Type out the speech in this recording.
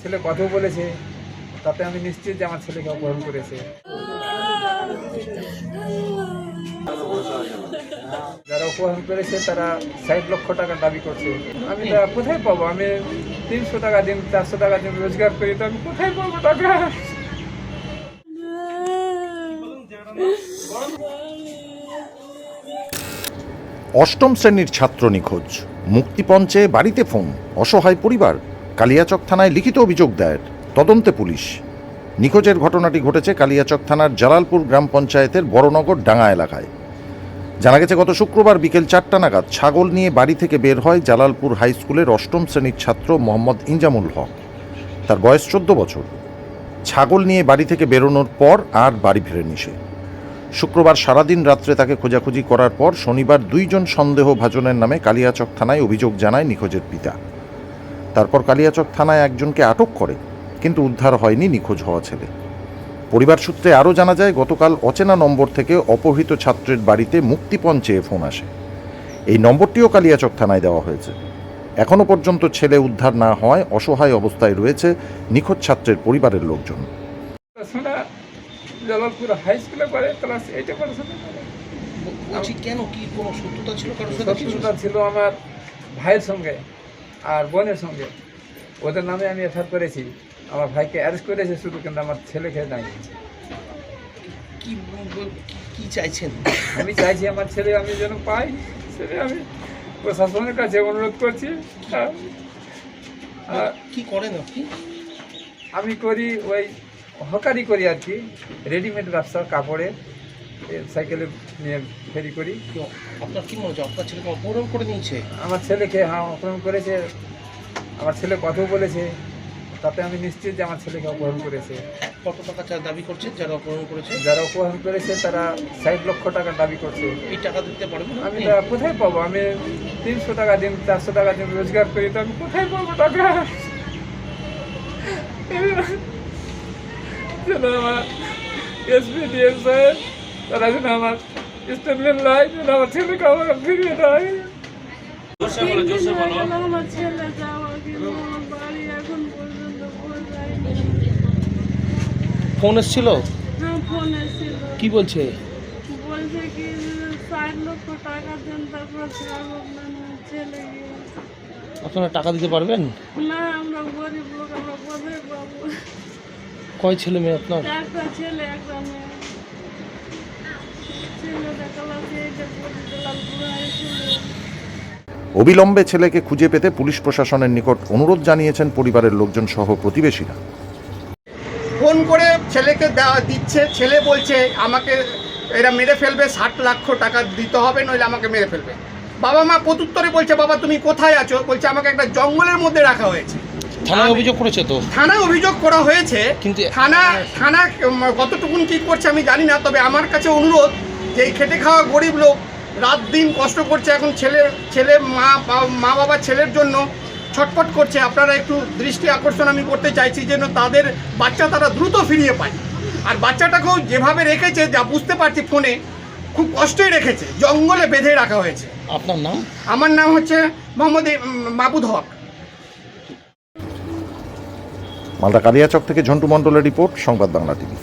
ছেলে কথাও বলেছে, তাতে আমি নিশ্চিত যে আমার ছেলেকে অপহরণ করেছে। যারা অপহরণ করেছে, তারা ষাট লক্ষ টাকা দাবি করছে। আমি কোথায় পাবো? আমি তিনশো টাকা দিন, চারশো টাকা দিন রোজগার করি, তো আমি কোথায় পাবো টাকা? অষ্টম শ্রেণির ছাত্র নিখোঁজ। মুক্তিপঞ্চে বাড়িতে ফোন, অসহায় পরিবার। কালিয়াচক থানায় লিখিত অভিযোগ দায়ের। তদন্তে পুলিশ। নিখোঁজের ঘটনাটি ঘটেছে কালিয়াচক থানার জালালপুর গ্রাম পঞ্চায়েতের বড়নগর ডাঙ্গা এলাকায়। জানা গেছে, গত শুক্রবার বিকেল চারটা নাগাদ ছাগল নিয়ে বাড়ি থেকে বের হয় জালালপুর হাই স্কুলের অষ্টম শ্রেণির ছাত্র মোহাম্মদ ইনজামুল হক। তার বয়স চোদ্দ বছর। ছাগল নিয়ে বাড়ি থেকে বেরোনোর পর আর বাড়ি ফেরেনি সে। শুক্রবার সারাদিন রাত্রে তাকে খোঁজাখুঁজি করার পর শনিবার দুইজন সন্দেহভাজনের নামে কালিয়াচক থানায় অভিযোগ জানায় নিখোঁজের পিতা। তারপর কালিয়াচক থানায় একজনকে আটক করে কিন্তু উদ্ধার হয়নি নিখোঁজ হওয়া ছেলে। পরিবার সূত্রে আরও জানা যায় গতকাল অচেনা নম্বর থেকে অপহৃত ছাত্রের বাড়িতে মুক্তিপণ চেয়ে ফোন আসে। এই নম্বরটিও কালিয়াচক থানায় দেওয়া হয়েছে। এখনও পর্যন্ত ছেলে উদ্ধার না হওয়ায় অসহায় অবস্থায় রয়েছে নিখোঁজ ছাত্রের পরিবারের লোকজন। শোনা হাই স্কুলে পড়ে ক্লাস এইটে পড়াশোনা কেন? কি কোনো শত্রুতা ছিল কারোর সাথে? কিছু? শত্রুতা ছিল আমার ভাইয়ের সঙ্গে। আর বোনের সঙ্গে। ওদের নামে আমি এফআইআর করেছি। আমার ভাইকে অ্যারেস্ট করেছে শুধু কিন্তু আমার ছেলেকে নাই। কি কি চাইছেন? আমি চাইছি আমার ছেলে আমি যেন পাই ছেলে আমি প্রশাসনের কাছে অনুরোধ করছি। কি করেন আপনি? আমি করি ওই হকারি করি আর কি রেডিমেড ব্যবসা কাপড়ে এ, সাইকেলে নিয়ে ফেরি করি। আপনার কি মনে হচ্ছে আপনার ছেলেকে অপহরণ করে নিয়েছে? আমার ছেলেকে হ্যাঁ অপহরণ করেছে। আমার ছেলে কথাও বলেছে। তাতে আমি নিশ্চিত যে আমার ছেলেকে অপহরণ করেছে। কত টাকা চা দাবি করছে যারা অপহরণ করেছে? যারা অপহরণ করেছে তারা ষাট লক্ষ টাকা দাবি করছে। এই টাকা দিতে পারবেন আমি কোথায় পাবো? আমি তিনশো টাকা দিন চারশো টাকা দিন রোজগার করি তো আমি কোথায় পাবো টাকা? এসপি ডিএম সাহেব তারা যেন আমার স্টেটমেন্ট লাই যেন আমার ছেলেকে আমার ফিরিয়ে দেয়। আমার ছেলে যাওয়া বাড়ি এখন পর্যন্ত ফোন এসেছিল? হ্যাঁ কি বলছে? বলছে কি যে লক্ষ টাকা দেন তারপর ছাড়বো মানে ছেলে আপনারা টাকা দিতে পারবেন? না আমরা গরিব লোক আমরা কোথায় পাবো? কয় ছেলে মেয়ে আপনার? একটা ছেলে একটা মেয়ে ছেলেটা ক্লাস এইটে পড়ে লালপুর হাই স্কুলে অবিলম্বে ছেলেকে খুঁজে পেতে পুলিশ প্রশাসনের নিকট অনুরোধ জানিয়েছেন পরিবারের লোকজন সহ প্রতিবেশীরা। ফোন করে ছেলেকে দেওয়া দিচ্ছে ছেলে বলছে আমাকে এরা মেরে ফেলবে ষাট লক্ষ টাকা দিতে হবে নইলে আমাকে মেরে ফেলবে। বাবা মা প্রত্যুত্তরে বলছে বাবা তুমি কোথায় আছো? বলছে আমাকে একটা জঙ্গলের মধ্যে রাখা হয়েছে। থানায় অভিযোগ করেছে তো? থানায় অভিযোগ করা হয়েছে। কিন্তু- থানা থানা কতটুকুন কী করছে আমি জানি না তবে আমার কাছে অনুরোধ যে এই খেটে খাওয়া গরিব লোক রাত দিন কষ্ট করছে এখন ছেলে ছেলে মা মা বাবা ছেলের জন্য ছটফট করছে। আপনারা একটু দৃষ্টি আকর্ষণ আমি করতে চাইছি যেন তাদের বাচ্চা তারা দ্রুত ফিরিয়ে পায়। আর বাচ্চাটাকেও যেভাবে রেখেছে যা বুঝতে পারছি ফোনে খুব কষ্টই রেখেছে। জঙ্গলে বেঁধে রাখা হয়েছে। আপনার নাম? আমার নাম হচ্ছে মোহাম্মদ মাবুদ হক। মালদা কালিয়াচক থেকে ঝন্টু মণ্ডলের রিপোর্ট সংবাদ বাংলা টিভি।